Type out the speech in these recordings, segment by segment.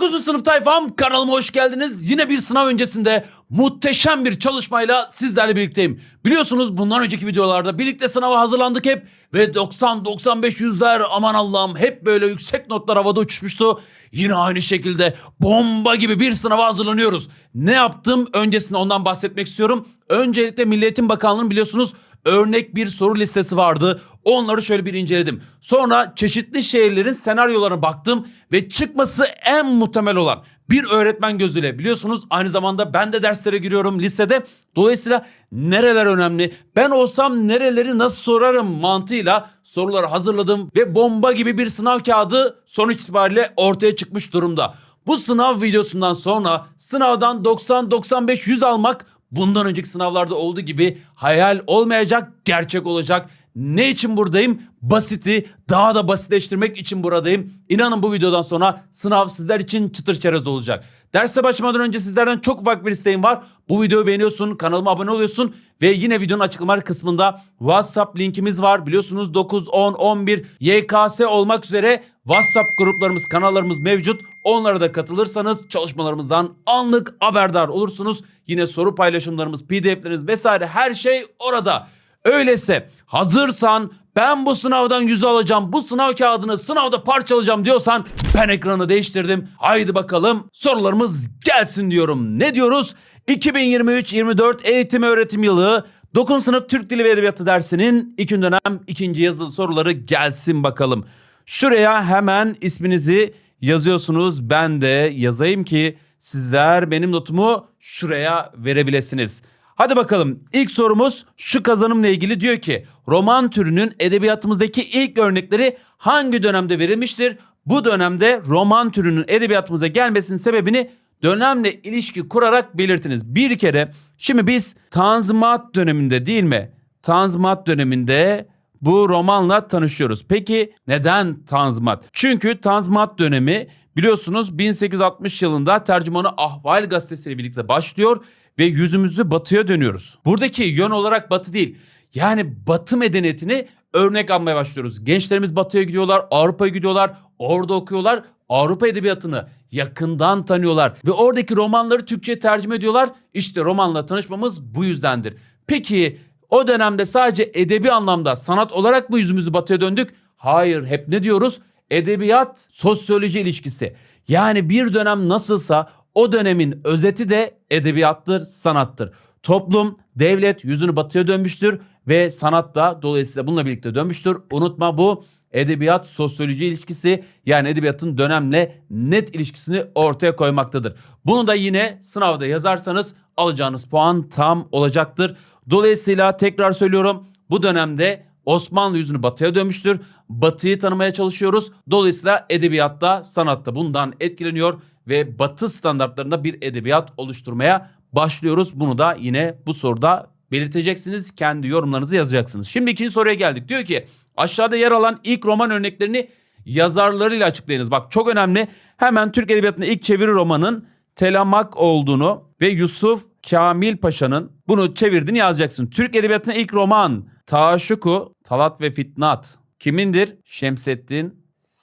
9. sınıf tayfam kanalıma hoş geldiniz. Yine bir sınav öncesinde muhteşem bir çalışmayla sizlerle birlikteyim. Biliyorsunuz bundan önceki videolarda birlikte sınava hazırlandık hep ve 90 95 yüzler aman Allah'ım hep böyle yüksek notlar havada uçuşmuştu. Yine aynı şekilde bomba gibi bir sınava hazırlanıyoruz. Ne yaptım öncesinde ondan bahsetmek istiyorum. Öncelikle Milli Eğitim Bakanlığı'nın biliyorsunuz örnek bir soru listesi vardı. Onları şöyle bir inceledim. Sonra çeşitli şehirlerin senaryolarına baktım ve çıkması en muhtemel olan bir öğretmen gözüyle biliyorsunuz aynı zamanda ben de derslere giriyorum lisede. Dolayısıyla nereler önemli? Ben olsam nereleri nasıl sorarım mantığıyla soruları hazırladım ve bomba gibi bir sınav kağıdı sonuç itibariyle ortaya çıkmış durumda. Bu sınav videosundan sonra sınavdan 90-95 100 almak bundan önceki sınavlarda olduğu gibi hayal olmayacak, gerçek olacak. Ne için buradayım? Basiti daha da basitleştirmek için buradayım. İnanın bu videodan sonra sınav sizler için çıtır çerez olacak. Derse başlamadan önce sizlerden çok ufak bir isteğim var. Bu videoyu beğeniyorsun, kanalıma abone oluyorsun ve yine videonun açıklamalar kısmında WhatsApp linkimiz var. Biliyorsunuz 9, 10, 11 YKS olmak üzere WhatsApp gruplarımız, kanallarımız mevcut. Onlara da katılırsanız çalışmalarımızdan anlık haberdar olursunuz. Yine soru paylaşımlarımız, PDF'leriniz vesaire her şey orada. Öyleyse hazırsan ben bu sınavdan yüz alacağım, bu sınav kağıdını sınavda parçalayacağım diyorsan ben ekranı değiştirdim. Haydi bakalım sorularımız gelsin diyorum. Ne diyoruz? 2023-24 eğitim öğretim yılı 9. sınıf Türk Dili ve Edebiyatı dersinin ikinci dönem ikinci yazılı soruları gelsin bakalım. Şuraya hemen isminizi yazıyorsunuz. Ben de yazayım ki sizler benim notumu şuraya verebilirsiniz. Hadi bakalım ilk sorumuz şu kazanımla ilgili diyor ki roman türünün edebiyatımızdaki ilk örnekleri hangi dönemde verilmiştir? Bu dönemde roman türünün edebiyatımıza gelmesinin sebebini dönemle ilişki kurarak belirtiniz. Bir kere şimdi biz Tanzimat döneminde değil mi? Tanzimat döneminde bu romanla tanışıyoruz. Peki neden Tanzimat? Çünkü Tanzimat dönemi biliyorsunuz 1860 yılında tercümanı Ahval gazetesiyle birlikte başlıyor ve yüzümüzü batıya dönüyoruz. Buradaki yön olarak batı değil. Yani batı medeniyetini örnek almaya başlıyoruz. Gençlerimiz batıya gidiyorlar, Avrupa'ya gidiyorlar, orada okuyorlar. Avrupa edebiyatını yakından tanıyorlar ve oradaki romanları Türkçe'ye tercüme ediyorlar. İşte romanla tanışmamız bu yüzdendir. Peki o dönemde sadece edebi anlamda sanat olarak mı yüzümüzü batıya döndük? Hayır hep ne diyoruz? Edebiyat sosyoloji ilişkisi. Yani bir dönem nasılsa o dönemin özeti de edebiyattır, sanattır. Toplum, devlet yüzünü batıya dönmüştür ve sanat da dolayısıyla bununla birlikte dönmüştür. Unutma bu edebiyat sosyoloji ilişkisi yani edebiyatın dönemle net ilişkisini ortaya koymaktadır. Bunu da yine sınavda yazarsanız alacağınız puan tam olacaktır. Dolayısıyla tekrar söylüyorum bu dönemde Osmanlı yüzünü batıya dönmüştür. Batıyı tanımaya çalışıyoruz. Dolayısıyla edebiyatta, sanatta bundan etkileniyor ve batı standartlarında bir edebiyat oluşturmaya başlıyoruz. Bunu da yine bu soruda belirteceksiniz. Kendi yorumlarınızı yazacaksınız. Şimdi ikinci soruya geldik. Diyor ki aşağıda yer alan ilk roman örneklerini yazarlarıyla açıklayınız. Bak çok önemli. Hemen Türk Edebiyatı'nda ilk çeviri romanın Telamak olduğunu ve Yusuf Kamil Paşa'nın bunu çevirdiğini yazacaksın. Türk Edebiyatı'nda ilk roman Taşuku, Talat ve Fitnat. Kimindir? Şemsettin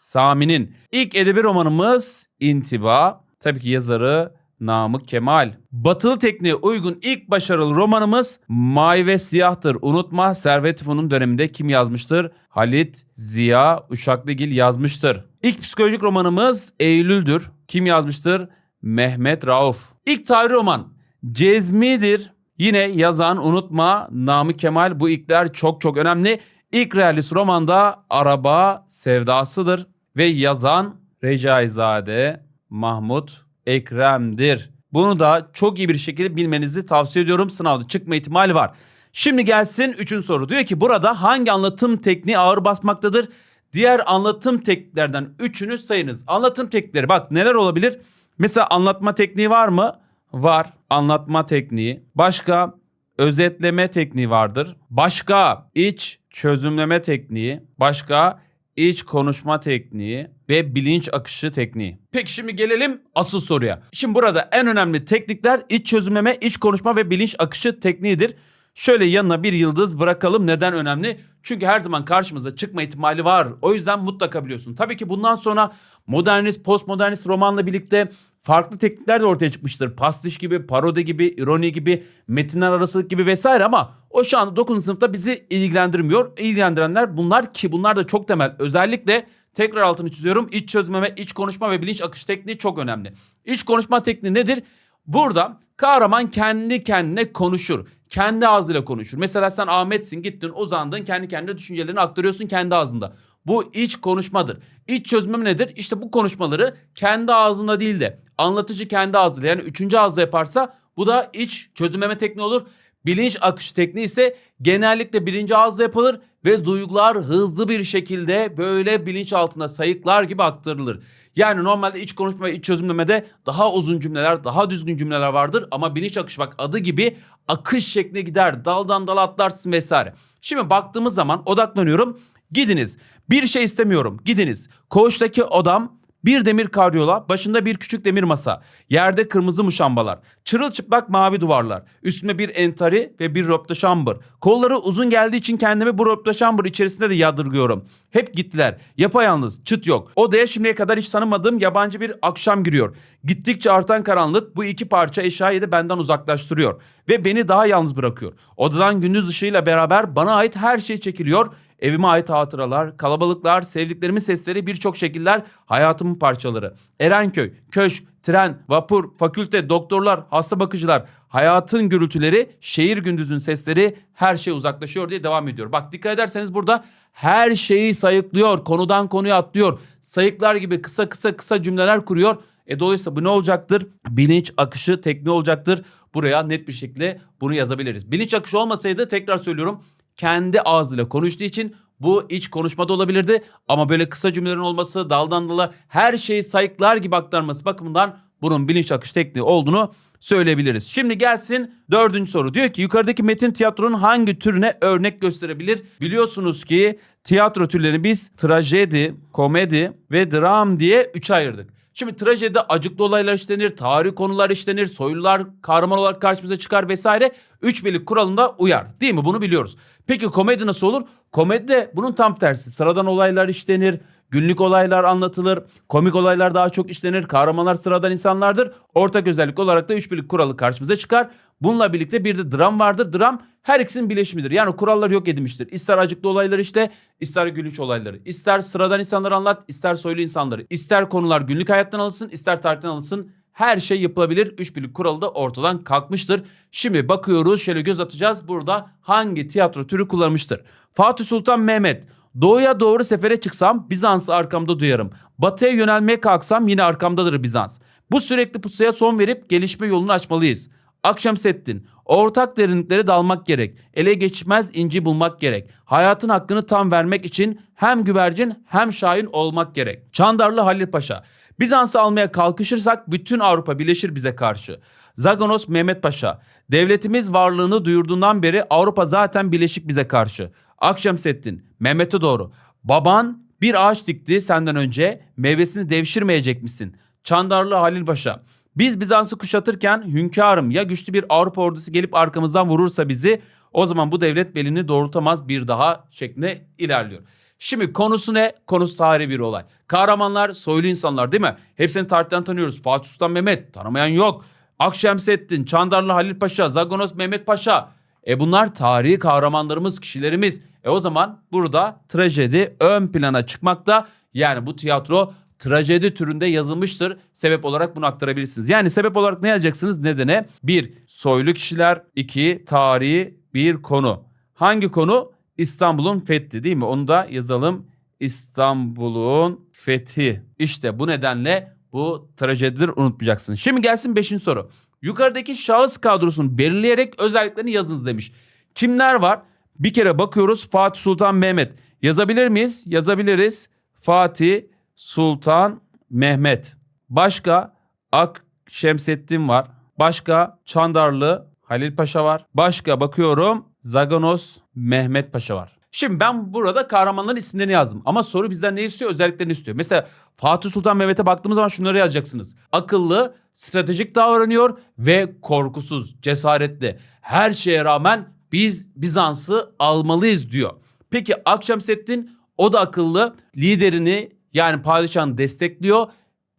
Sami'nin. İlk edebi romanımız İntiba. Tabii ki yazarı Namık Kemal. Batılı tekniğe uygun ilk başarılı romanımız Mavi ve Siyah'tır. Unutma Servet Fünun döneminde kim yazmıştır? Halit Ziya Uşaklıgil yazmıştır. İlk psikolojik romanımız Eylül'dür. Kim yazmıştır? Mehmet Rauf. İlk tarih roman Cezmi'dir. Yine yazan unutma Namık Kemal bu ilkler çok çok önemli. İlk realist romanda araba sevdasıdır ve yazan Recaizade Mahmut Ekrem'dir. Bunu da çok iyi bir şekilde bilmenizi tavsiye ediyorum. Sınavda çıkma ihtimali var. Şimdi gelsin üçüncü soru. Diyor ki burada hangi anlatım tekniği ağır basmaktadır? Diğer anlatım tekniklerden üçünü sayınız. Anlatım teknikleri bak neler olabilir? Mesela anlatma tekniği var mı? Var. Anlatma tekniği. Başka özetleme tekniği vardır. Başka iç çözümleme tekniği. Başka iç konuşma tekniği ve bilinç akışı tekniği. Peki şimdi gelelim asıl soruya. Şimdi burada en önemli teknikler iç çözümleme, iç konuşma ve bilinç akışı tekniğidir. Şöyle yanına bir yıldız bırakalım. Neden önemli? Çünkü her zaman karşımıza çıkma ihtimali var. O yüzden mutlaka biliyorsun. Tabii ki bundan sonra modernist, postmodernist romanla birlikte farklı teknikler de ortaya çıkmıştır. Pastiş gibi, parodi gibi, ironi gibi, metinler arasılık gibi vesaire ama o şu anda 9. sınıfta bizi ilgilendirmiyor. İlgilendirenler bunlar ki bunlar da çok temel. Özellikle tekrar altını çiziyorum. İç çözümleme, iç konuşma ve bilinç akış tekniği çok önemli. İç konuşma tekniği nedir? Burada kahraman kendi kendine konuşur. Kendi ağzıyla konuşur. Mesela sen Ahmet'sin gittin uzandın kendi kendine düşüncelerini aktarıyorsun kendi ağzında. Bu iç konuşmadır. İç çözümleme nedir? İşte bu konuşmaları kendi ağzında değil de anlatıcı kendi ağzıyla yani üçüncü ağızla yaparsa bu da iç çözümleme tekniği olur. Bilinç akışı tekniği ise genellikle birinci ağızla yapılır ve duygular hızlı bir şekilde böyle bilinç altında sayıklar gibi aktarılır. Yani normalde iç konuşma ve iç çözümlemede daha uzun cümleler, daha düzgün cümleler vardır ama bilinç akışı bak adı gibi akış şekline gider. Daldan dala atlarsın vesaire. Şimdi baktığımız zaman odaklanıyorum. Gidiniz. Bir şey istemiyorum. Gidiniz. Koğuştaki odam bir demir karyola, başında bir küçük demir masa, yerde kırmızı muşambalar, çırılçıplak mavi duvarlar, üstüme bir entari ve bir röpte şambır. Kolları uzun geldiği için kendimi bu röpte şambır içerisinde de yadırgıyorum. Hep gittiler, yapayalnız, çıt yok. Odaya şimdiye kadar hiç tanımadığım yabancı bir akşam giriyor. Gittikçe artan karanlık bu iki parça eşyayı da benden uzaklaştırıyor ve beni daha yalnız bırakıyor. Odadan gündüz ışığıyla beraber bana ait her şey çekiliyor Evime ait hatıralar, kalabalıklar, sevdiklerimin sesleri, birçok şekiller hayatımın parçaları. Erenköy, köşk, tren, vapur, fakülte, doktorlar, hasta bakıcılar, hayatın gürültüleri, şehir gündüzün sesleri her şey uzaklaşıyor diye devam ediyor. Bak dikkat ederseniz burada her şeyi sayıklıyor, konudan konuya atlıyor. Sayıklar gibi kısa kısa kısa cümleler kuruyor. E dolayısıyla bu ne olacaktır? Bilinç akışı tekniği olacaktır. Buraya net bir şekilde bunu yazabiliriz. Bilinç akışı olmasaydı tekrar söylüyorum kendi ağzıyla konuştuğu için bu iç konuşmada olabilirdi. Ama böyle kısa cümlelerin olması, daldan dala her şeyi sayıklar gibi aktarması bakımından bunun bilinç akış tekniği olduğunu söyleyebiliriz. Şimdi gelsin dördüncü soru. Diyor ki yukarıdaki metin tiyatronun hangi türüne örnek gösterebilir? Biliyorsunuz ki tiyatro türlerini biz trajedi, komedi ve dram diye üçe ayırdık. Şimdi trajedide acıklı olaylar işlenir, tarih konular işlenir, soylular kahraman olarak karşımıza çıkar vesaire. Üç birlik kuralında uyar. Değil mi? Bunu biliyoruz. Peki komedi nasıl olur? Komedide bunun tam tersi. Sıradan olaylar işlenir, günlük olaylar anlatılır, komik olaylar daha çok işlenir, kahramanlar sıradan insanlardır. Ortak özellik olarak da üç birlik kuralı karşımıza çıkar. Bununla birlikte bir de dram vardır. Dram her ikisinin bileşimidir. Yani kurallar yok edilmiştir. İster acıklı olaylar işte, ister gülüş olayları. İster sıradan insanları anlat, ister soylu insanları. İster konular günlük hayattan alınsın, ister tarihten alınsın. Her şey yapılabilir. Üç birlik kuralı da ortadan kalkmıştır. Şimdi bakıyoruz şöyle göz atacağız. Burada hangi tiyatro türü kullanmıştır? Fatih Sultan Mehmet. Doğuya doğru sefere çıksam Bizans'ı arkamda duyarım. Batıya yönelmeye kalksam yine arkamdadır Bizans. Bu sürekli pusuya son verip gelişme yolunu açmalıyız. Akşemseddin. Ortak derinliklere dalmak gerek. Ele geçmez inci bulmak gerek. Hayatın hakkını tam vermek için hem güvercin hem şahin olmak gerek. Çandarlı Halil Paşa. Bizans'ı almaya kalkışırsak bütün Avrupa birleşir bize karşı. Zaganos Mehmet Paşa. Devletimiz varlığını duyurduğundan beri Avrupa zaten birleşik bize karşı. Akşemseddin. Mehmet'e doğru. Baban bir ağaç dikti senden önce. Meyvesini devşirmeyecek misin? Çandarlı Halil Paşa. Biz Bizans'ı kuşatırken hünkârım ya güçlü bir Avrupa ordusu gelip arkamızdan vurursa bizi o zaman bu devlet belini doğrultamaz bir daha şeklinde ilerliyor. Şimdi konusu ne? Konusu tarihi bir olay. Kahramanlar soylu insanlar değil mi? Hepsini tarihten tanıyoruz. Fatih Sultan Mehmet tanımayan yok. Akşemseddin, Çandarlı Halil Paşa, Zagonos Mehmet Paşa. E bunlar tarihi kahramanlarımız, kişilerimiz. E o zaman burada trajedi ön plana çıkmakta. Yani bu tiyatro trajedi türünde yazılmıştır. Sebep olarak bunu aktarabilirsiniz. Yani sebep olarak ne yazacaksınız? Nedene? Bir, soylu kişiler. iki tarihi bir konu. Hangi konu? İstanbul'un fethi değil mi? Onu da yazalım. İstanbul'un fethi. İşte bu nedenle bu trajedidir unutmayacaksın. Şimdi gelsin 5. soru. Yukarıdaki şahıs kadrosunu belirleyerek özelliklerini yazınız demiş. Kimler var? Bir kere bakıyoruz Fatih Sultan Mehmet. Yazabilir miyiz? Yazabiliriz. Fatih Sultan Mehmet. Başka Ak Şemsettin var. Başka Çandarlı Halil Paşa var. Başka bakıyorum Zaganos Mehmet Paşa var. Şimdi ben burada kahramanların isimlerini yazdım. Ama soru bizden ne istiyor? Özelliklerini istiyor. Mesela Fatih Sultan Mehmet'e baktığımız zaman şunları yazacaksınız. Akıllı, stratejik davranıyor ve korkusuz, cesaretli. Her şeye rağmen biz Bizans'ı almalıyız diyor. Peki Akşemseddin o da akıllı. Liderini yani padişahını destekliyor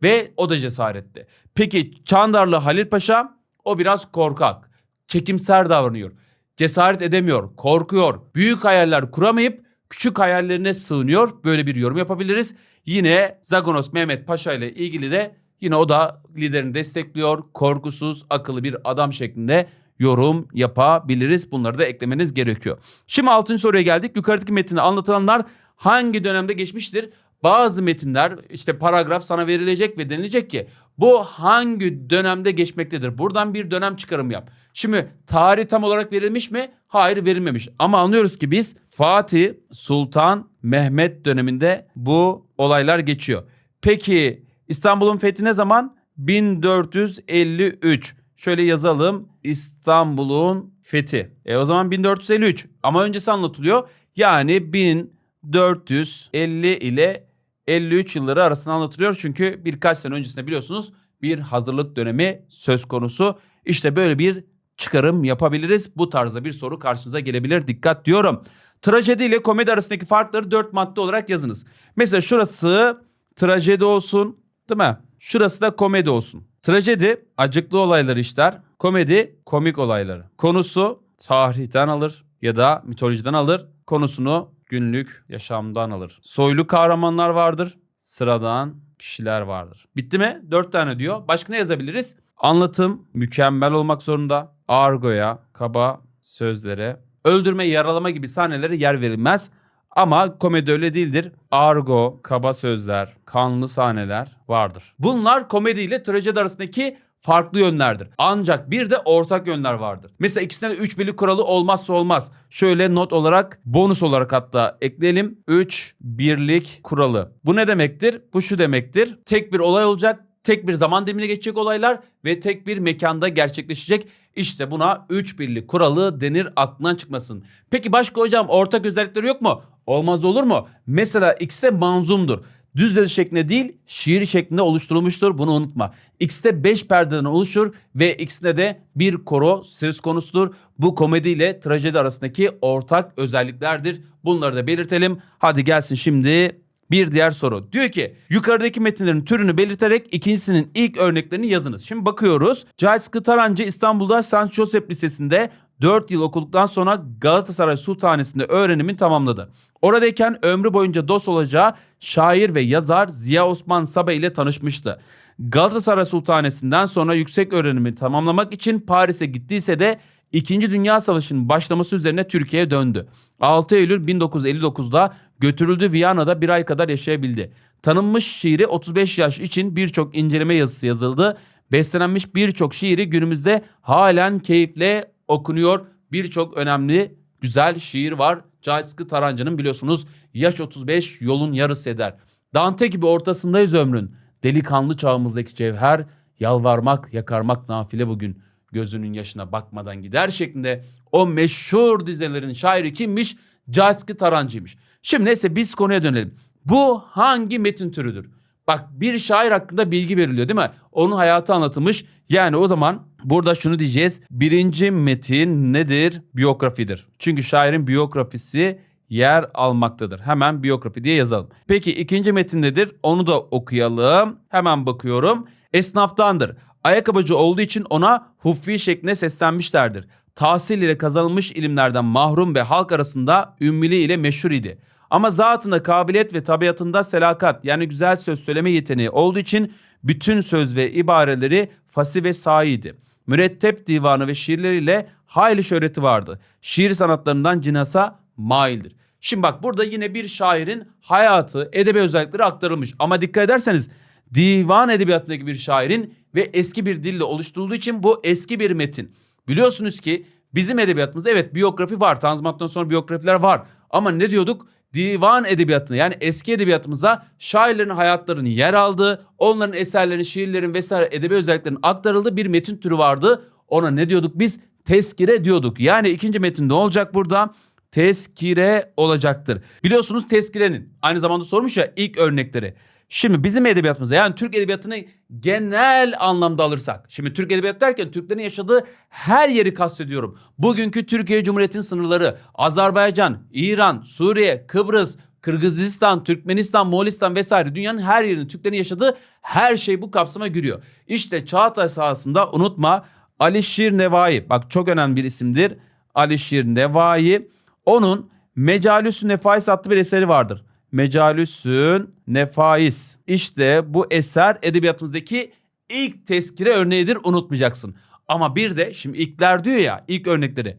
ve o da cesaretli. Peki Çandarlı Halil Paşa o biraz korkak. Çekimser davranıyor. Cesaret edemiyor, korkuyor. Büyük hayaller kuramayıp küçük hayallerine sığınıyor. Böyle bir yorum yapabiliriz. Yine Zagonos Mehmet Paşa ile ilgili de yine o da liderini destekliyor. Korkusuz, akıllı bir adam şeklinde yorum yapabiliriz. Bunları da eklemeniz gerekiyor. Şimdi 6. soruya geldik. Yukarıdaki metinde anlatılanlar hangi dönemde geçmiştir? Bazı metinler işte paragraf sana verilecek ve denilecek ki bu hangi dönemde geçmektedir? Buradan bir dönem çıkarım yap. Şimdi tarih tam olarak verilmiş mi? Hayır verilmemiş. Ama anlıyoruz ki biz Fatih Sultan Mehmet döneminde bu olaylar geçiyor. Peki İstanbul'un fethi ne zaman? 1453. Şöyle yazalım. İstanbul'un fethi. E o zaman 1453. Ama öncesi anlatılıyor. Yani 1450 ile 53 yılları arasında anlatılıyor. Çünkü birkaç sene öncesinde biliyorsunuz bir hazırlık dönemi söz konusu. İşte böyle bir çıkarım yapabiliriz. Bu tarzda bir soru karşınıza gelebilir. Dikkat diyorum. Trajedi ile komedi arasındaki farkları dört madde olarak yazınız. Mesela şurası trajedi olsun değil mi? Şurası da komedi olsun. Trajedi acıklı olayları işler. Komedi komik olayları. Konusu tarihten alır ya da mitolojiden alır. Konusunu günlük yaşamdan alır. Soylu kahramanlar vardır. Sıradan kişiler vardır. Bitti mi? Dört tane diyor. Başka ne yazabiliriz? Anlatım mükemmel olmak zorunda. Argoya, kaba sözlere, öldürme, yaralama gibi sahnelere yer verilmez. Ama komedi öyle değildir. Argo, kaba sözler, kanlı sahneler vardır. Bunlar komedi ile trajedi arasındaki farklı yönlerdir. Ancak bir de ortak yönler vardır. Mesela ikisinden de 3 birlik kuralı olmazsa olmaz. Şöyle not olarak, bonus olarak hatta ekleyelim. 3 birlik kuralı. Bu ne demektir? Bu şu demektir. Tek bir olay olacak, tek bir zaman dilimine geçecek olaylar ve tek bir mekanda gerçekleşecek. İşte buna 3 birlik kuralı denir aklından çıkmasın. Peki başka hocam ortak özellikleri yok mu? Olmaz olur mu? Mesela ikisi de manzumdur. Düz yazı şeklinde değil şiir şeklinde oluşturulmuştur bunu unutma. X'te 5 perdeden oluşur ve X'te de bir koro söz konusudur. Bu komedi ile trajedi arasındaki ortak özelliklerdir. Bunları da belirtelim. Hadi gelsin şimdi bir diğer soru. Diyor ki yukarıdaki metinlerin türünü belirterek ikincisinin ilk örneklerini yazınız. Şimdi bakıyoruz. Cahit Sıtkı Tarancı İstanbul'da St. Joseph Lisesi'nde 4 yıl okuduktan sonra Galatasaray Sultanesi'nde öğrenimini tamamladı. Oradayken ömrü boyunca dost olacağı şair ve yazar Ziya Osman Sabe ile tanışmıştı. Galatasaray Sultanesi'nden sonra yüksek öğrenimi tamamlamak için Paris'e gittiyse de İkinci Dünya Savaşı'nın başlaması üzerine Türkiye'ye döndü. 6 Eylül 1959'da götürüldü Viyana'da bir ay kadar yaşayabildi. Tanınmış şiiri 35 yaş için birçok inceleme yazısı yazıldı. Beslenmiş birçok şiiri günümüzde halen keyifle okunuyor. Birçok önemli güzel şiir var. Cahit Tarancı'nın biliyorsunuz yaş 35 yolun yarısı eder. Dante gibi ortasındayız ömrün. Delikanlı çağımızdaki cevher yalvarmak yakarmak nafile bugün. Gözünün yaşına bakmadan gider şeklinde o meşhur dizelerin şairi kimmiş? Cahit Sıtkı Tarancı'ymış. Şimdi neyse biz konuya dönelim. Bu hangi metin türüdür? Bak bir şair hakkında bilgi veriliyor değil mi? Onun hayatı anlatılmış. Yani o zaman burada şunu diyeceğiz. Birinci metin nedir? Biyografidir. Çünkü şairin biyografisi yer almaktadır. Hemen biyografi diye yazalım. Peki ikinci metin nedir? Onu da okuyalım. Hemen bakıyorum. Esnaftandır. Ayakkabıcı olduğu için ona huffi şeklinde seslenmişlerdir. Tahsil ile kazanılmış ilimlerden mahrum ve halk arasında ümmili ile meşhur idi. Ama zatında kabiliyet ve tabiatında selakat yani güzel söz söyleme yeteneği olduğu için bütün söz ve ibareleri fasih ve sahiydi. Mürettep divanı ve şiirleriyle hayli şöhreti vardı. Şiir sanatlarından cinasa maildir. Şimdi bak burada yine bir şairin hayatı, edebi özellikleri aktarılmış. Ama dikkat ederseniz divan edebiyatındaki bir şairin ve eski bir dille oluşturulduğu için bu eski bir metin. Biliyorsunuz ki bizim edebiyatımızda evet biyografi var. Tanzimattan sonra biyografiler var. Ama ne diyorduk? Divan edebiyatına yani eski edebiyatımıza şairlerin hayatlarının yer aldığı, onların eserlerin, şiirlerin vesaire edebi özelliklerinin aktarıldığı bir metin türü vardı. Ona ne diyorduk biz? Teskire diyorduk. Yani ikinci metin ne olacak burada? Teskire olacaktır. Biliyorsunuz tezkirenin aynı zamanda sormuş ya ilk örnekleri. Şimdi bizim edebiyatımıza yani Türk edebiyatını genel anlamda alırsak. Şimdi Türk edebiyatı derken Türklerin yaşadığı her yeri kastediyorum. Bugünkü Türkiye Cumhuriyeti'nin sınırları Azerbaycan, İran, Suriye, Kıbrıs, Kırgızistan, Türkmenistan, Moğolistan vesaire dünyanın her yerinde Türklerin yaşadığı her şey bu kapsama giriyor. İşte Çağatay sahasında unutma Alişir Nevai bak çok önemli bir isimdir. Alişir Nevai onun Mecalüsü Nefais adlı bir eseri vardır. Mecalüsün Nefais. İşte bu eser edebiyatımızdaki ilk tezkire örneğidir unutmayacaksın. Ama bir de şimdi ilkler diyor ya ilk örnekleri.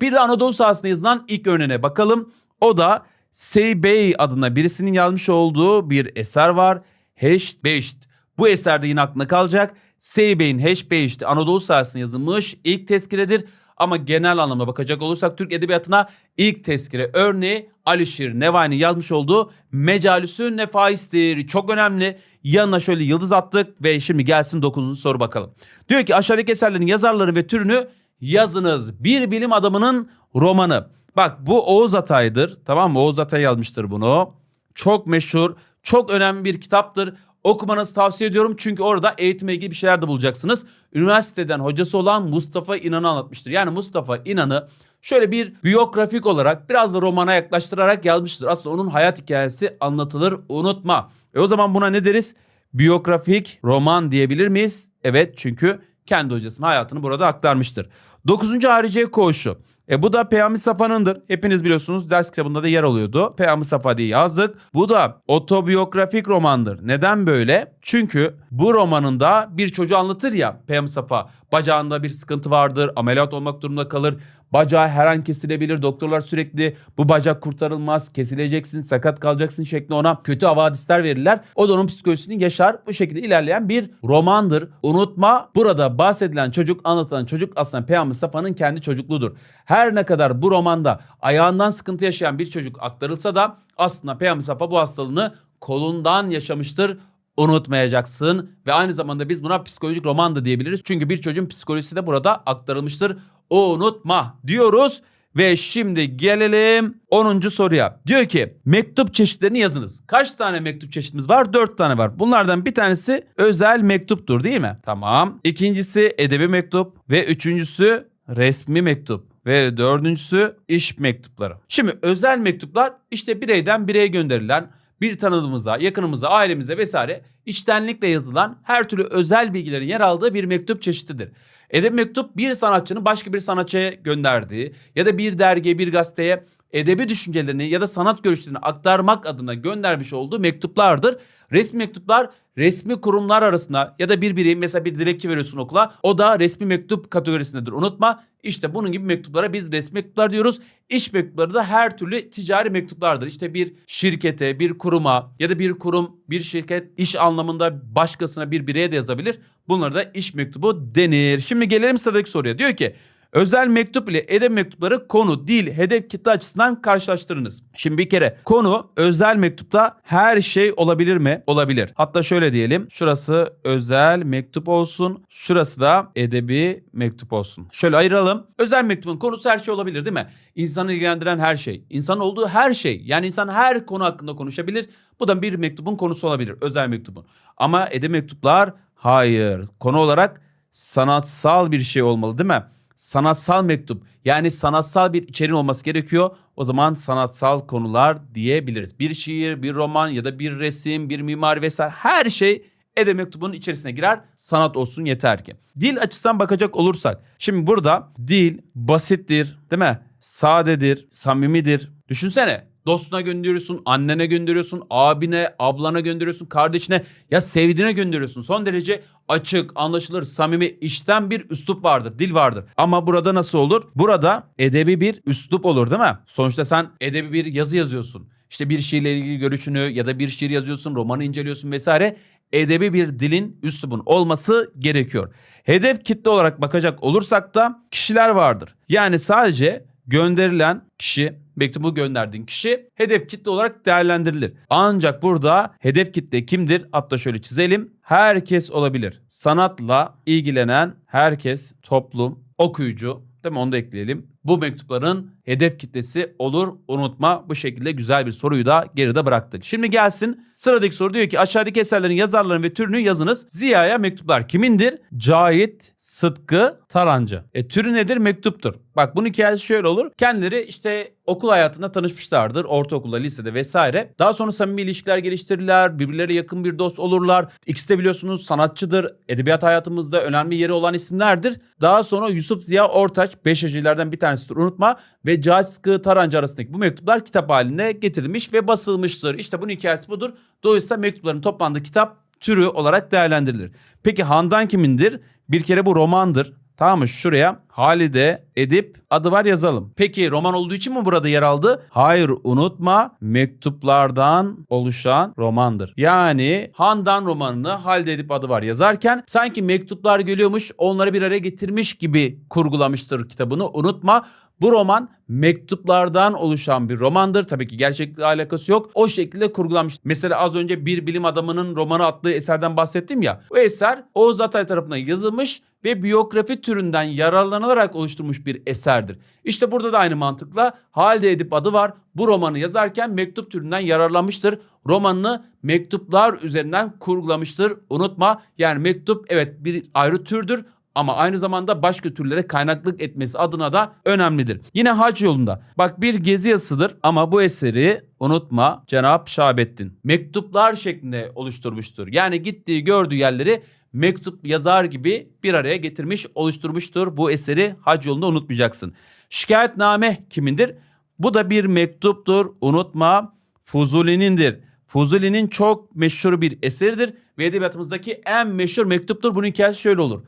Bir de Anadolu sahasında yazılan ilk örneğine bakalım. O da Seybey adına birisinin yazmış olduğu bir eser var. Heşt Beşt. Bu eserde yine aklına kalacak. Seybey'in Heşt Beşt Anadolu sahasında yazılmış ilk tezkiredir. Ama genel anlamda bakacak olursak Türk Edebiyatı'na ilk tezkire örneği Alişir Nevai'nin yazmış olduğu Mecalüsü Nefais'tir. Çok önemli. Yanına şöyle yıldız attık ve şimdi gelsin 9. soru bakalım. Diyor ki aşağıdaki eserlerin yazarları ve türünü yazınız. Bir bilim adamının romanı. Bak bu Oğuz Atay'dır. Tamam mı? Oğuz Atay yazmıştır bunu. Çok meşhur, çok önemli bir kitaptır. Okumanızı tavsiye ediyorum çünkü orada eğitimle ilgili bir şeyler de bulacaksınız. Üniversiteden hocası olan Mustafa İnan'ı anlatmıştır. Yani Mustafa İnan'ı şöyle bir biyografik olarak biraz da romana yaklaştırarak yazmıştır. Aslında onun hayat hikayesi anlatılır unutma. E o zaman buna ne deriz? Biyografik roman diyebilir miyiz? Evet çünkü kendi hocasının hayatını burada aktarmıştır. Dokuzuncu harici koğuşu. E bu da Peyami Safa'nındır. Hepiniz biliyorsunuz ders kitabında da yer alıyordu. Peyami Safa diye yazdık. Bu da otobiyografik romandır. Neden böyle? Çünkü bu romanında bir çocuğu anlatır ya Peyami Safa. Bacağında bir sıkıntı vardır, ameliyat olmak durumunda kalır. Bacağı her an kesilebilir. Doktorlar sürekli bu bacak kurtarılmaz, kesileceksin, sakat kalacaksın şeklinde ona kötü havadisler verirler. O da onun psikolojisini yaşar. Bu şekilde ilerleyen bir romandır. Unutma burada bahsedilen çocuk, anlatılan çocuk aslında Peyami Safa'nın kendi çocukluğudur. Her ne kadar bu romanda ayağından sıkıntı yaşayan bir çocuk aktarılsa da aslında Peyami Safa bu hastalığını kolundan yaşamıştır unutmayacaksın ve aynı zamanda biz buna psikolojik roman da diyebiliriz. Çünkü bir çocuğun psikolojisi de burada aktarılmıştır. Unutma diyoruz ve şimdi gelelim 10. soruya. Diyor ki mektup çeşitlerini yazınız. Kaç tane mektup çeşitimiz var? 4 tane var. Bunlardan bir tanesi özel mektuptur değil mi? Tamam. İkincisi edebi mektup ve üçüncüsü resmi mektup ve dördüncüsü iş mektupları. Şimdi özel mektuplar işte bireyden bireye gönderilen bir tanıdığımıza, yakınımıza, ailemize vesaire içtenlikle yazılan her türlü özel bilgilerin yer aldığı bir mektup çeşididir. Edebi mektup bir sanatçının başka bir sanatçıya gönderdiği ya da bir dergiye, bir gazeteye edebi düşüncelerini ya da sanat görüşlerini aktarmak adına göndermiş olduğu mektuplardır. Resmi mektuplar resmi kurumlar arasında ya da bir birey mesela bir dilekçe veriyorsun okula o da resmi mektup kategorisindedir. Unutma işte bunun gibi mektuplara biz resmi mektuplar diyoruz. İş mektupları da her türlü ticari mektuplardır. İşte bir şirkete, bir kuruma ya da bir kurum, bir şirket iş anlamında başkasına bir bireye de yazabilir. Bunlara da iş mektubu denir. Şimdi gelelim sıradaki soruya. Diyor ki Özel mektup ile edep mektupları konu, dil, hedef kitle açısından karşılaştırınız. Şimdi bir kere konu özel mektupta her şey olabilir mi? Olabilir. Hatta şöyle diyelim. Şurası özel mektup olsun. Şurası da edebi mektup olsun. Şöyle ayıralım. Özel mektubun konusu her şey olabilir değil mi? İnsanı ilgilendiren her şey. İnsanın olduğu her şey. Yani insan her konu hakkında konuşabilir. Bu da bir mektubun konusu olabilir. Özel mektubun. Ama edebi mektuplar hayır. Konu olarak sanatsal bir şey olmalı değil mi? Sanatsal mektup yani sanatsal bir içeriğin olması gerekiyor. O zaman sanatsal konular diyebiliriz. Bir şiir, bir roman ya da bir resim, bir mimari vesaire her şey Ede mektubunun içerisine girer. Sanat olsun yeter ki. Dil açısından bakacak olursak. Şimdi burada dil basittir değil mi? Sadedir, samimidir. Düşünsene Dostuna gönderiyorsun, annene gönderiyorsun, abine, ablana gönderiyorsun, kardeşine ya sevdiğine gönderiyorsun. Son derece açık, anlaşılır, samimi, işten bir üslup vardır, dil vardır. Ama burada nasıl olur? Burada edebi bir üslup olur değil mi? Sonuçta sen edebi bir yazı yazıyorsun. İşte bir şiirle ilgili görüşünü ya da bir şiir yazıyorsun, romanı inceliyorsun vesaire. Edebi bir dilin, üslubun olması gerekiyor. Hedef kitle olarak bakacak olursak da kişiler vardır. Yani sadece gönderilen kişi mektubu gönderdiğin kişi hedef kitle olarak değerlendirilir. Ancak burada hedef kitle kimdir? Hatta şöyle çizelim. Herkes olabilir. Sanatla ilgilenen herkes, toplum, okuyucu, değil mi? Onu da ekleyelim. Bu mektupların hedef kitlesi olur. Unutma bu şekilde güzel bir soruyu da geride bıraktık. Şimdi gelsin sıradaki soru diyor ki aşağıdaki eserlerin yazarlarını ve türünü yazınız. Ziya'ya mektuplar kimindir? Cahit, Sıtkı, Tarancı. E türü nedir? Mektuptur. Bak bunun hikayesi şöyle olur. Kendileri işte okul hayatında tanışmışlardır. Ortaokulda, lisede vesaire. Daha sonra samimi ilişkiler geliştirirler. Birbirlerine yakın bir dost olurlar. İkisi de biliyorsunuz sanatçıdır. Edebiyat hayatımızda önemli yeri olan isimlerdir. Daha sonra Yusuf Ziya Ortaç, beş hacılardan bir tanesidir unutma. Ve Sıtkı Tarancı arasındaki bu mektuplar kitap haline getirilmiş ve basılmıştır. İşte bunun hikayesi budur. Dolayısıyla mektupların toplandığı kitap türü olarak değerlendirilir. Peki Handan kimindir? Bir kere bu romandır. Tamam mı? Şuraya Halide Edip adı var yazalım. Peki roman olduğu için mi burada yer aldı? Hayır unutma mektuplardan oluşan romandır. Yani Handan romanını Halide Edip adı var yazarken sanki mektuplar geliyormuş onları bir araya getirmiş gibi kurgulamıştır kitabını. Unutma bu roman mektuplardan oluşan bir romandır. Tabii ki gerçeklikle alakası yok. O şekilde kurgulanmış. Mesela az önce bir bilim adamının romanı adlı eserden bahsettim ya. O eser Oğuz Atay tarafından yazılmış ve biyografi türünden yararlanılarak oluşturmuş bir eserdir. İşte burada da aynı mantıkla Halide Edip adı var. Bu romanı yazarken mektup türünden yararlanmıştır. Romanını mektuplar üzerinden kurgulamıştır. Unutma yani mektup evet bir ayrı türdür ama aynı zamanda başka türlere kaynaklık etmesi adına da önemlidir. Yine hac yolunda. Bak bir gezi yazısıdır ama bu eseri unutma Cenab Şahabettin. Mektuplar şeklinde oluşturmuştur. Yani gittiği gördüğü yerleri mektup yazar gibi bir araya getirmiş oluşturmuştur. Bu eseri hac yolunda unutmayacaksın. Şikayetname kimindir? Bu da bir mektuptur. Unutma Fuzuli'nindir. Fuzuli'nin çok meşhur bir eseridir ve edebiyatımızdaki en meşhur mektuptur. Bunun hikayesi şöyle olur.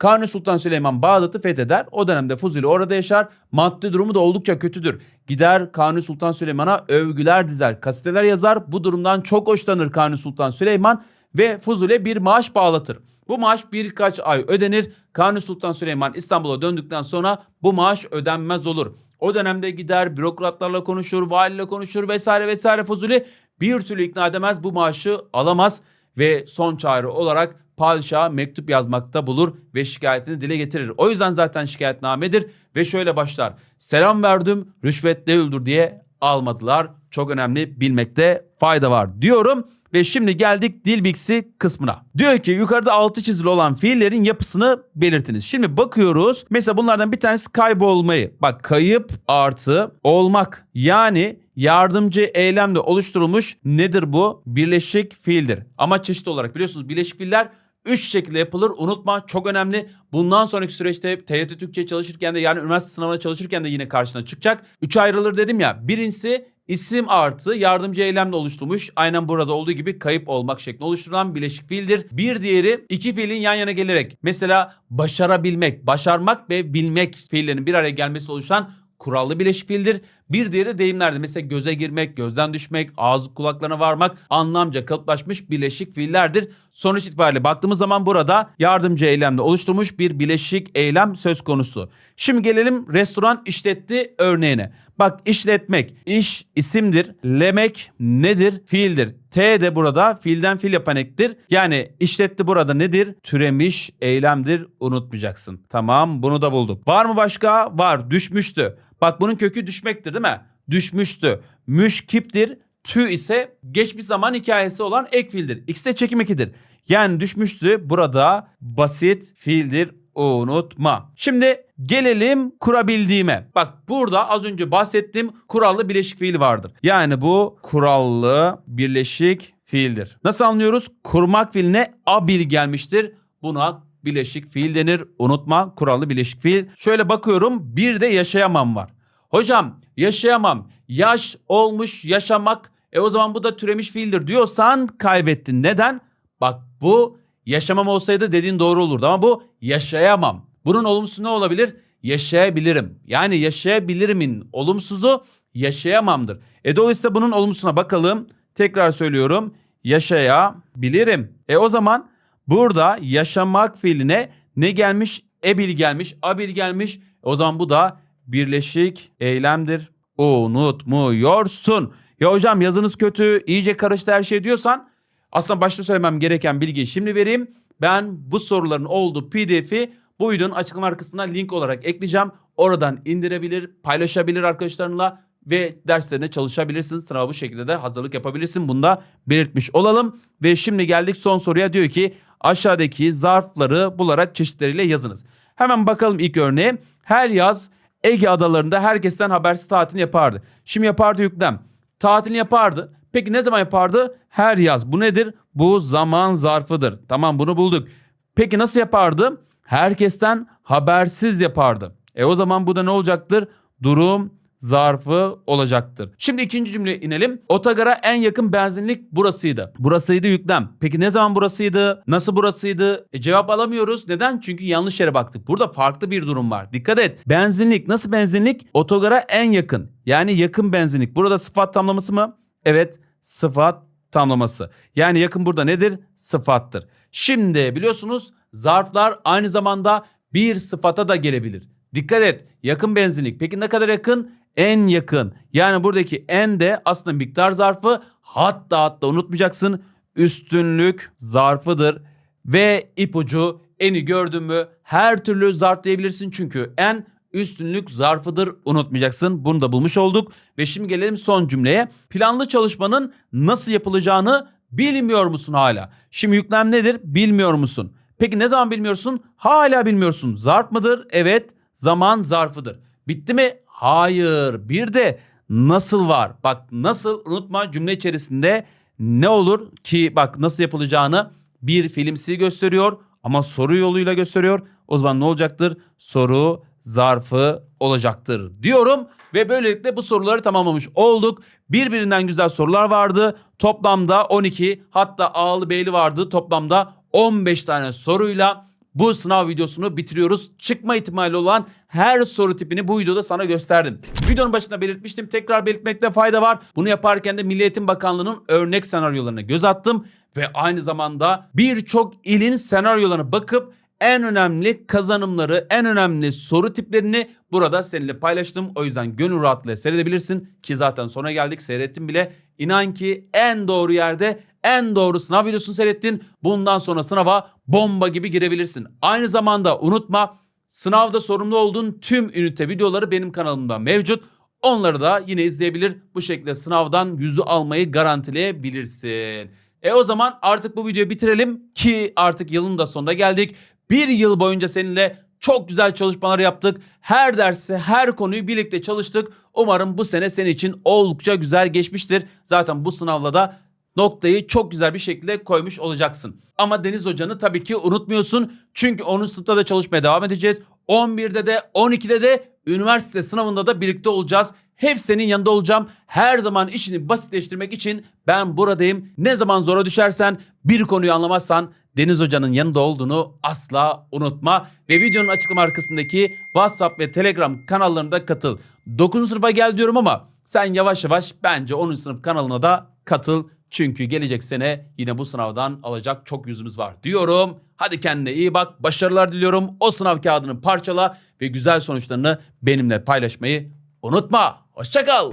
Kanuni Sultan Süleyman Bağdat'ı fetheder. O dönemde Fuzuli orada yaşar. Maddi durumu da oldukça kötüdür. Gider Kanuni Sultan Süleyman'a övgüler dizer, kasiteler yazar. Bu durumdan çok hoşlanır Kanuni Sultan Süleyman ve Fuzuli'ye bir maaş bağlatır. Bu maaş birkaç ay ödenir. Kanuni Sultan Süleyman İstanbul'a döndükten sonra bu maaş ödenmez olur. O dönemde gider bürokratlarla konuşur, valiyle konuşur vesaire vesaire Fuzuli bir türlü ikna edemez bu maaşı alamaz ve son çare olarak padişaha mektup yazmakta bulur ve şikayetini dile getirir. O yüzden zaten şikayetnamedir ve şöyle başlar. Selam verdim rüşvetle öldür diye almadılar. Çok önemli bilmekte fayda var diyorum. Ve şimdi geldik dil bilgisi kısmına. Diyor ki yukarıda altı çizili olan fiillerin yapısını belirtiniz. Şimdi bakıyoruz. Mesela bunlardan bir tanesi kaybolmayı. Bak kayıp artı olmak. Yani yardımcı eylemle oluşturulmuş nedir bu? Birleşik fiildir. Ama çeşit olarak biliyorsunuz birleşik fiiller 3 şekilde yapılır. Unutma çok önemli. Bundan sonraki süreçte TYT Türkçe çalışırken de yani üniversite sınavına çalışırken de yine karşına çıkacak. 3'e ayrılır dedim ya. Birincisi isim artı yardımcı eylemle oluşturmuş. Aynen burada olduğu gibi kayıp olmak şeklinde oluşturulan bileşik fiildir. Bir diğeri iki fiilin yan yana gelerek mesela başarabilmek, başarmak ve bilmek fiillerinin bir araya gelmesi oluşan kurallı bileşik fiildir. Bir diğeri deyimlerdi. Mesela göze girmek, gözden düşmek, ağız kulaklarına varmak anlamca kalıplaşmış bileşik fiillerdir. Sonuç itibariyle baktığımız zaman burada yardımcı eylemle oluşturmuş bir bileşik eylem söz konusu. Şimdi gelelim restoran işletti örneğine. Bak işletmek iş isimdir. Lemek nedir? Fiildir. T de burada fiilden fiil yapan ektir. Yani işletti burada nedir? Türemiş eylemdir. Unutmayacaksın. Tamam bunu da bulduk. Var mı başka? Var. Düşmüştü. Bak bunun kökü düşmektir değil mi? Düşmüştü. Müşkiptir. Tü ise geçmiş zaman hikayesi olan ek fiildir. İkisi de çekim ekidir. Yani düşmüştü burada basit fiildir unutma. Şimdi gelelim kurabildiğime. Bak burada az önce bahsettiğim kurallı bileşik fiil vardır. Yani bu kurallı birleşik fiildir. Nasıl anlıyoruz? Kurmak fiiline abil gelmiştir. Buna bileşik fiil denir. Unutma kurallı bileşik fiil. Şöyle bakıyorum bir de yaşayamam var. Hocam yaşayamam. Yaş olmuş yaşamak. E o zaman bu da türemiş fiildir diyorsan kaybettin. Neden? Bak bu yaşamam olsaydı dediğin doğru olurdu ama bu yaşayamam. Bunun olumsuzu ne olabilir? Yaşayabilirim. Yani yaşayabilirimin olumsuzu yaşayamamdır. E dolayısıyla bunun olumsuzuna bakalım. Tekrar söylüyorum. Yaşayabilirim. E o zaman burada yaşamak fiiline ne gelmiş? Ebil gelmiş, abil gelmiş. O zaman bu da birleşik eylemdir. Unutmuyorsun. Ya hocam yazınız kötü, iyice karıştı her şey diyorsan aslında başta söylemem gereken bilgiyi şimdi vereyim. Ben bu soruların olduğu pdf'i bu videonun açıklama kısmına link olarak ekleyeceğim. oradan indirebilir, paylaşabilir arkadaşlarınla ve derslerine çalışabilirsin. Sınava bu şekilde de hazırlık yapabilirsin. Bunu da belirtmiş olalım. Ve şimdi geldik son soruya. Diyor ki aşağıdaki zarfları bularak çeşitleriyle yazınız. Hemen bakalım ilk örneğe. Her yaz Ege adalarında herkesten habersiz tatil yapardı. Şimdi yapardı yüklem. Tatil yapardı. Peki ne zaman yapardı? Her yaz. Bu nedir? Bu zaman zarfıdır. Tamam bunu bulduk. Peki nasıl yapardı? Herkesten habersiz yapardı. E o zaman bu da ne olacaktır? Durum zarfı olacaktır. Şimdi ikinci cümleye inelim. Otogara en yakın benzinlik burasıydı. Burasıydı yüklem. Peki ne zaman burasıydı? Nasıl burasıydı? E cevap alamıyoruz. Neden? Çünkü yanlış yere baktık. Burada farklı bir durum var. Dikkat et. Benzinlik nasıl benzinlik? Otogara en yakın. Yani yakın benzinlik. Burada sıfat tamlaması mı? Evet sıfat tamlaması. Yani yakın burada nedir? Sıfattır. Şimdi biliyorsunuz zarflar aynı zamanda bir sıfata da gelebilir. Dikkat et. Yakın benzinlik. Peki ne kadar yakın? En yakın. Yani buradaki en de aslında miktar zarfı hatta hatta unutmayacaksın üstünlük zarfıdır. Ve ipucu eni gördün mü her türlü zarf diyebilirsin çünkü en üstünlük zarfıdır unutmayacaksın. Bunu da bulmuş olduk ve şimdi gelelim son cümleye. Planlı çalışmanın nasıl yapılacağını bilmiyor musun hala? Şimdi yüklem nedir? Bilmiyor musun? Peki ne zaman bilmiyorsun? Hala bilmiyorsun. Zarf mıdır? Evet. Zaman zarfıdır. Bitti mi? Hayır. Bir de nasıl var? Bak nasıl unutma cümle içerisinde ne olur ki bak nasıl yapılacağını bir filmsi gösteriyor ama soru yoluyla gösteriyor. O zaman ne olacaktır? Soru zarfı olacaktır diyorum ve böylelikle bu soruları tamamlamış olduk. Birbirinden güzel sorular vardı. Toplamda 12 hatta A'lı B'li vardı. Toplamda 15 tane soruyla bu sınav videosunu bitiriyoruz. Çıkma ihtimali olan her soru tipini bu videoda sana gösterdim. Videonun başında belirtmiştim. Tekrar belirtmekte fayda var. Bunu yaparken de Milli Eğitim Bakanlığı'nın örnek senaryolarına göz attım. Ve aynı zamanda birçok ilin senaryolarına bakıp en önemli kazanımları, en önemli soru tiplerini burada seninle paylaştım. O yüzden gönül rahatlığıyla seyredebilirsin ki zaten sona geldik seyrettim bile. İnan ki en doğru yerde en doğru sınav videosunu seyrettin. Bundan sonra sınava bomba gibi girebilirsin. Aynı zamanda unutma sınavda sorumlu olduğun tüm ünite videoları benim kanalımda mevcut. Onları da yine izleyebilir. Bu şekilde sınavdan yüzü almayı garantileyebilirsin. E o zaman artık bu videoyu bitirelim ki artık yılın da sonuna geldik. Bir yıl boyunca seninle çok güzel çalışmalar yaptık. Her dersi, her konuyu birlikte çalıştık. Umarım bu sene senin için oldukça güzel geçmiştir. Zaten bu sınavla da noktayı çok güzel bir şekilde koymuş olacaksın. Ama Deniz Hoca'nı tabii ki unutmuyorsun. Çünkü onun sınıfta da çalışmaya devam edeceğiz. 11'de de 12'de de üniversite sınavında da birlikte olacağız. Hep senin yanında olacağım. Her zaman işini basitleştirmek için ben buradayım. Ne zaman zora düşersen, bir konuyu anlamazsan Deniz Hoca'nın yanında olduğunu asla unutma. Ve videonun açıklama kısmındaki WhatsApp ve Telegram kanallarına katıl. 9. sınıfa gel diyorum ama sen yavaş yavaş bence 10. sınıf kanalına da katıl. Çünkü gelecek sene yine bu sınavdan alacak çok yüzümüz var diyorum. Hadi kendine iyi bak. Başarılar diliyorum. O sınav kağıdını parçala ve güzel sonuçlarını benimle paylaşmayı unutma. Hoşçakal.